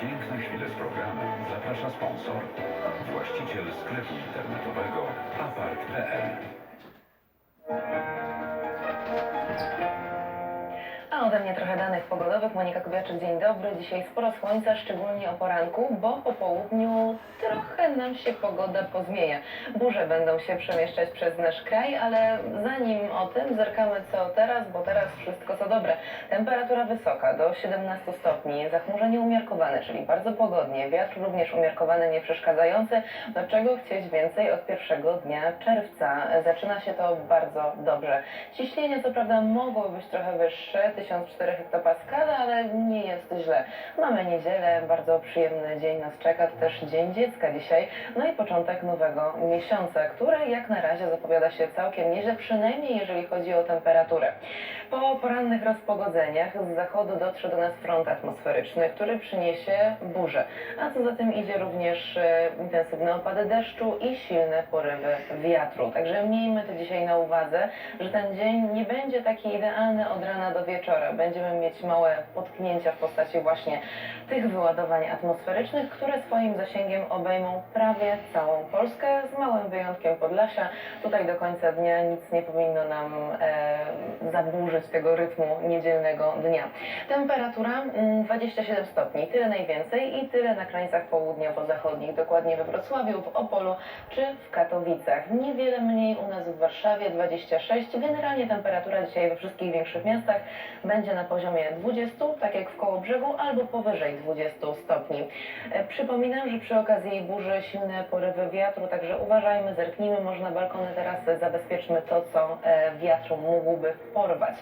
Piękne chwile z programem zaprasza sponsor. Właściciel sklepu internetowego apart.pl trochę danych pogodowych. Monika Kubiaczyk, dzień dobry. Dzisiaj sporo słońca, szczególnie o poranku, bo po południu trochę nam się pogoda pozmienia. Burze będą się przemieszczać przez nasz kraj, ale zanim o tym zerkamy co teraz, bo teraz wszystko co dobre. Temperatura wysoka, do 17 stopni, zachmurzenie umiarkowane, czyli bardzo pogodnie, wiatr również umiarkowany, nie przeszkadzający. Do czego chcieć więcej od pierwszego dnia czerwca? Zaczyna się to bardzo dobrze. Ciśnienie co prawda mogło być trochę wyższe, 1004 hektopaskale, ale nie jest źle. Mamy niedzielę, bardzo przyjemny dzień nas czeka, to też Dzień Dziecka dzisiaj, no i początek nowego miesiąca, który jak na razie zapowiada się całkiem nieźle, przynajmniej jeżeli chodzi o temperaturę. Po porannych rozpogodzeniach z zachodu dotrze do nas front atmosferyczny, który przyniesie burzę, a co za tym idzie również e, intensywne opady deszczu i silne porywy wiatru. Także miejmy to dzisiaj na uwadze, że ten dzień nie będzie taki idealny od rana do wieczora. Będziemy mieć małe potknięcia w postaci właśnie tych wyładowań atmosferycznych, które swoim zasięgiem obejmą prawie całą Polskę, z małym wyjątkiem Podlasia. Tutaj do końca dnia nic nie powinno nam e, zaburzyć tego rytmu niedzielnego dnia. Temperatura mm, 27 stopni, tyle najwięcej i tyle na krańcach południowo-zachodnich, dokładnie we Wrocławiu, w Opolu czy w Katowicach. Niewiele mniej u nas w Warszawie, 26. Generalnie temperatura dzisiaj we wszystkich większych miastach będzie na poziomie 20, tak jak w Kołobrzegu, albo powyżej 20 stopni. E, Przypominam, że przy okazji burzy silne porywy wiatru, także uważajmy, zerknijmy może na balkony teraz, zabezpieczmy to, co e, wiatru mógłby porwać.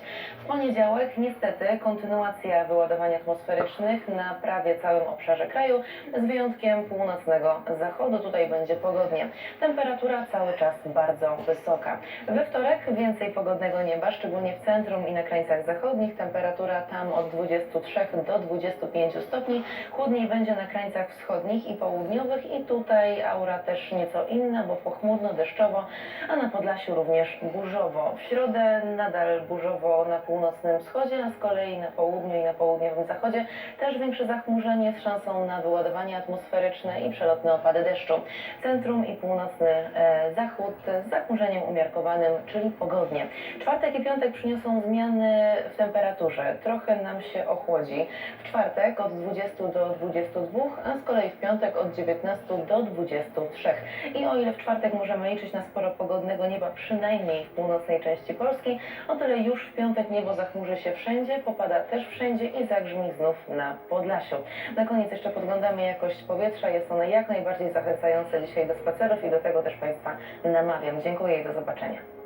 W poniedziałek niestety kontynuacja wyładowań atmosferycznych na prawie całym obszarze kraju, z wyjątkiem północnego zachodu. Tutaj będzie pogodnie. Temperatura cały czas bardzo wysoka. We wtorek więcej pogodnego nieba, szczególnie w centrum i na krańcach zachodnich. Temperatura tam od 23 do 25 stopni. Chłodniej będzie na krańcach wschodnich i południowych i tutaj aura też nieco inna, bo pochmurno, deszczowo, a na Podlasiu również burzowo. W środę nadal burzowo na północnym wschodzie, a z kolei na południu i na południowym zachodzie też większe zachmurzenie z szansą na wyładowanie atmosferyczne i przelotne opady deszczu. Centrum i północny e, zachód z zachmurzeniem umiarkowanym, czyli pogodnie. Czwartek i piątek przyniosą zmiany w temperaturze. Trochę nam się ochłodzi. W czwartek od 20 do 22, a z kolei w piątek od 19 do 23. I o ile w czwartek możemy liczyć na sporo pogodnego nieba, przynajmniej w północnej części Polski, o tyle już w piątek niebo zachmurzy się wszędzie, popada też wszędzie i zagrzmi znów na Podlasiu. Na koniec jeszcze podglądamy jakość powietrza. Jest ona jak najbardziej zachęcająca dzisiaj do spacerów i do tego też Państwa namawiam. Dziękuję i do zobaczenia.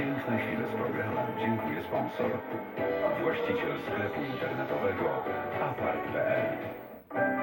Piękne chwile z programem dziękuję sponsor. Właściciel sklepu internetowego apart.pl